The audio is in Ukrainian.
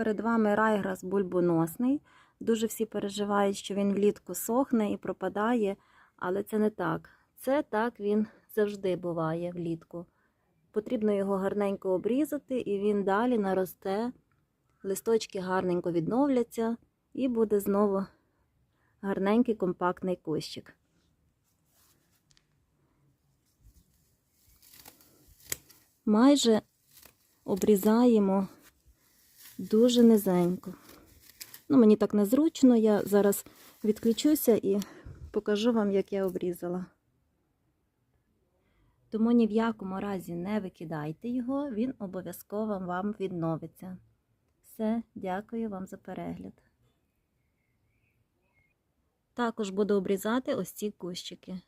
Перед вами райграс бульбоносний. Дуже всі переживають, що він влітку сохне і пропадає, але це не так. Це так він завжди буває влітку. Потрібно його гарненько обрізати, і він далі наросте, листочки гарненько відновляться, і буде знову гарненький компактний кущик. Майже обрізаємо дуже низенько. Ну, мені так незручно, я зараз відключуся і покажу вам, як я обрізала. Тому ні в якому разі не викидайте його, він обов'язково вам відновиться. Все, дякую вам за перегляд. Також буду обрізати ось ці кущики.